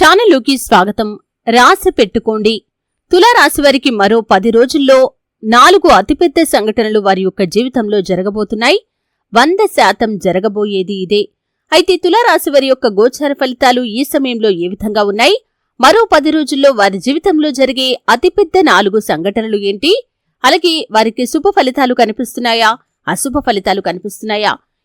ఛానల్లోకి స్వాగతం. రాసి పెట్టుకోండి. తులారాశి వారికి మరో పది రోజుల్లో నాలుగు అతిపెద్ద సంఘటనలు వారి యొక్క జీవితంలో జరగబోతున్నాయి. వంద శాతం జరగబోయేది ఇదే. అయితే తులారాశి వారి యొక్క గోచార ఫలితాలు ఈ సమయంలో ఏ విధంగా ఉన్నాయి? మరో పది రోజుల్లో వారి జీవితంలో జరిగే అతిపెద్ద నాలుగు సంఘటనలు ఏంటి? అలాగే వారికి శుభ ఫలితాలు కనిపిస్తున్నాయా? అశుభ ఫలితాలు కనిపిస్తున్నాయా?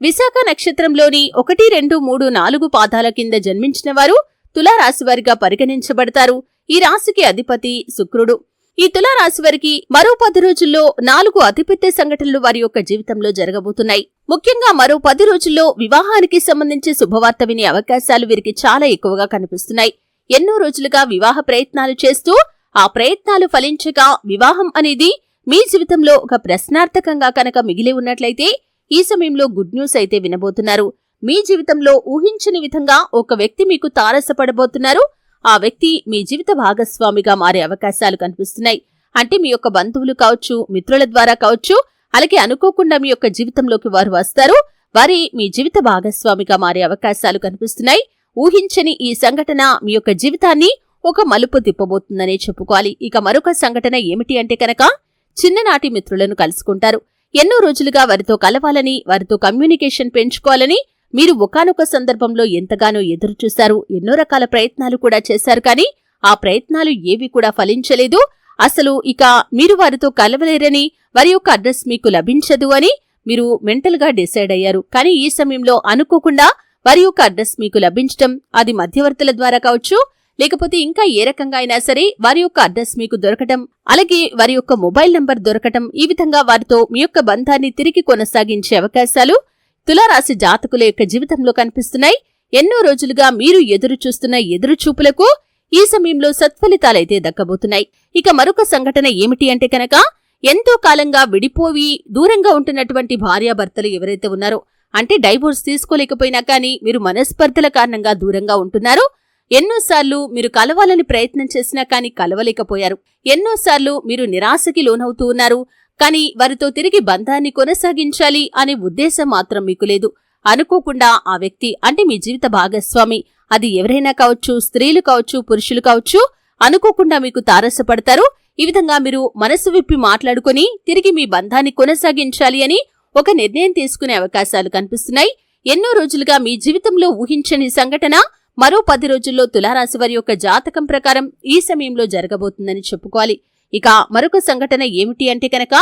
విశాఖ నక్షత్రంలోని ఒకటి రెండు మూడు నాలుగు పాదాల కింద జన్మించిన వారు తులారాశివారిగా పరిగణించబడతారు. ఈ రాశికి అధిపతి శుక్రుడు. ఈ తులారాశి వారికి మరో పది రోజుల్లో నాలుగు అతిపెద్ద సంఘటనలు వారి యొక్క జీవితంలో జరగబోతున్నాయి. ముఖ్యంగా మరో పది రోజుల్లో వివాహానికి సంబంధించి శుభవార్త వినే అవకాశాలు వీరికి చాలా ఎక్కువగా కనిపిస్తున్నాయి. ఎన్నో రోజులుగా వివాహ ప్రయత్నాలు చేస్తూ ఆ ప్రయత్నాలు ఫలించగా వివాహం అనేది మీ జీవితంలో ఒక ప్రశ్నార్థకంగా కనుక మిగిలి ఉన్నట్లయితే ఈ సమయంలో గుడ్ న్యూస్ అయితే వినబోతున్నారు. మీ జీవితంలో ఊహించని విధంగా ఒక వ్యక్తి మీకు తారసపడబోతున్నారు. ఆ వ్యక్తి మీ జీవిత భాగస్వామిగా మారే అవకాశాలు కనిపిస్తున్నాయి. అంటే మీ యొక్క బంధువులు కావచ్చు మిత్రుల ద్వారా కావచ్చు అలాగే అనుకోకుండా మీ యొక్క జీవితంలోకి వారు వస్తారు. వారి మీ జీవిత భాగస్వామిగా మారే అవకాశాలు కనిపిస్తున్నాయి. ఊహించని ఈ సంఘటన మీ యొక్క జీవితాన్ని ఒక మలుపు తిప్పబోతుందనే చెప్పుకోవాలి. ఇక మరొక సంఘటన ఏమిటి అంటే కనుక చిన్ననాటి మిత్రులను కలుసుకుంటారు. ఎన్నో రోజులుగా వారితో కలవాలని వారితో కమ్యూనికేషన్ పెంచుకోవాలని మీరు ఒకనొక సందర్భంలో ఎంతగానో ఎదురుచూశారు. ఎన్నో రకాల ప్రయత్నాలు కూడా చేశారు కానీ ఆ ప్రయత్నాలు ఏవి కూడా ఫలించలేదు. అసలు ఇక మీరు వారితో కలవలేరని వారి యొక్క అడ్రస్ మీకు లభించదు అని మీరు మెంటల్గా డిసైడ్ అయ్యారు. కానీ ఈ సమయంలో అనుకోకుండా వారి యొక్క అడ్రస్ మీకు లభించటం అది మధ్యవర్తుల ద్వారా కావచ్చు లేకపోతే ఇంకా ఏ రకంగా అయినా సరే వారి యొక్క అడ్రస్ మీకు దొరకటం అలాగే వారి యొక్క మొబైల్ నంబర్ దొరకటం ఈ విధంగా వారితో మీ యొక్క బంధాన్ని తిరిగి కొనసాగించే అవకాశాలు తులారాశి జాతకుల యొక్క జీవితంలో కనిపిస్తున్నాయి. ఎన్నో రోజులుగా మీరు ఎదురు చూస్తున్న ఎదురు చూపులకు ఈ సమయంలో సత్ఫలితాలైతే దక్కబోతున్నాయి. ఇక మరొక సంఘటన ఏమిటి అంటే కనుక ఎంతో కాలంగా విడిపోయి దూరంగా ఉంటున్నటువంటి భార్యాభర్తలు ఎవరైతే ఉన్నారో అంటే డైవోర్స్ తీసుకోలేకపోయినా కానీ మీరు మనస్పర్ధల కారణంగా దూరంగా ఉంటున్నారో. ఎన్నోసార్లు మీరు కలవాలని ప్రయత్నం చేసినా కానీ కలవలేకపోయారు. ఎన్నోసార్లు మీరు నిరాశకి లోనవుతూ ఉన్నారు. కానీ వారితో తిరిగి బంధాన్ని కొనసాగించాలి అనే ఉద్దేశం మాత్రం మీకు లేదు. అనుకోకుండా ఆ వ్యక్తి అంటే మీ జీవిత భాగస్వామి. అది ఎవరైనా కావచ్చు స్త్రీలు కావచ్చు పురుషులు కావచ్చు అనుకోకుండా మీకు తారసపడతారు. ఈ విధంగా మీరు మనసు విప్పి మాట్లాడుకుని తిరిగి మీ బంధాన్ని కొనసాగించాలి అని ఒక నిర్ణయం తీసుకునే అవకాశాలు కనిపిస్తున్నాయి. ఎన్నో రోజులుగా మీ జీవితంలో ఊహించని సంఘటన మరో పది రోజుల్లో తులారాశి వారి యొక్క జాతకం ప్రకారం ఈ సమయంలో జరగబోతుందని చెప్పుకోవాలి. ఇక మరొక సంఘటన ఏమిటి అంటే కనుక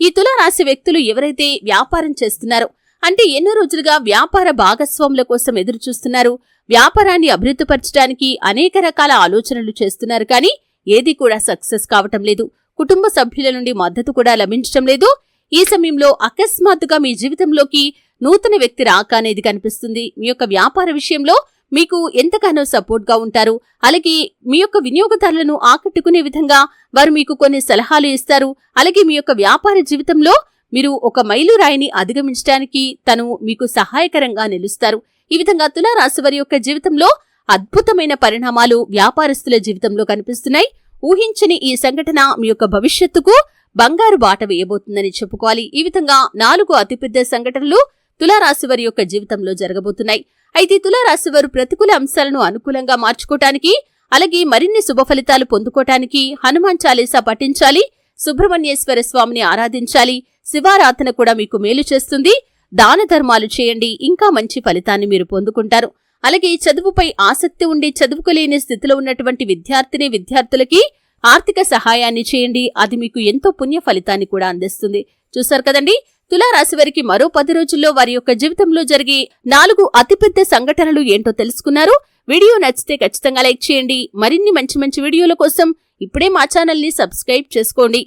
ఈ తులారాశి వ్యక్తులు ఎవరైతే వ్యాపారం చేస్తున్నారో అంటే ఎన్నో రోజులుగా వ్యాపార భాగస్వాముల కోసం ఎదురు చూస్తున్నారు. వ్యాపారాన్ని అభివృద్ధిపరచడానికి అనేక రకాల ఆలోచనలు చేస్తున్నారు కానీ ఏది కూడా సక్సెస్ కావటం లేదు. కుటుంబ సభ్యుల నుండి మద్దతు కూడా లభించటం లేదు. ఈ సమయంలో అకస్మాత్తుగా మీ జీవితంలోకి నూతన వ్యక్తి రాక అనేది కనిపిస్తుంది. మీ యొక్క వ్యాపార విషయంలో మీకు ఎంతగానో సపోర్ట్గా ఉంటారు. అలాగే మీ యొక్క వినియోగదారులను ఆకట్టుకునే విధంగా వారు మీకు కొన్ని సలహాలు ఇస్తారు. అలాగే మీ యొక్క వ్యాపార జీవితంలో మీరు ఒక మైలురాయిని అధిగమించడానికి తను మీకు సహాయకరంగా నిలుస్తారు. ఈ విధంగా తులారాశి వారి యొక్క జీవితంలో అద్భుతమైన పరిణామాలు వ్యాపారస్తుల జీవితంలో కనిపిస్తున్నాయి. ఊహించని ఈ సంఘటన మీ యొక్క భవిష్యత్తుకు బంగారు బాట వేయబోతుందని చెప్పుకోవాలి. ఈ విధంగా నాలుగు అతిపెద్ద సంఘటనలు తులారాశి వారి యొక్క జీవితంలో జరగబోతున్నాయి. అయితే తులారాశి వారు ప్రతికూల అంశాలను అనుకూలంగా మార్చుకోవటానికి అలాగే మరిన్ని శుభ ఫలితాలు పొందుకోవటానికి హనుమాన్ చాలీసా పఠించాలి సుబ్రహ్మణ్యేశ్వర స్వామిని ఆరాధించాలి శివారాధన కూడా మీకు మేలు చేస్తుంది. దాన ధర్మాలు చేయండి ఇంకా మంచి ఫలితాన్ని మీరు పొందుకుంటారు. అలాగే చదువుపై ఆసక్తి ఉండి చదువుకోలేని స్థితిలో ఉన్నటువంటి విద్యార్థిని విద్యార్థులకి ఆర్థిక సహాయాన్ని చేయండి. అది మీకు ఎంతో పుణ్య ఫలితాన్ని కూడా అందిస్తుంది. చూశారు కదండి? తులారాశి వారికి మరో పది రోజుల్లో వారి యొక్క జీవితంలో జరిగే నాలుగు అతిపెద్ద సంఘటనలు ఏంటో తెలుసుకున్నారు. వీడియో నచ్చితే ఖచ్చితంగా లైక్ చేయండి. మరిన్ని మంచి మంచి వీడియోల కోసం ఇప్పుడే మా ఛానల్ని సబ్స్క్రైబ్ చేసుకోండి.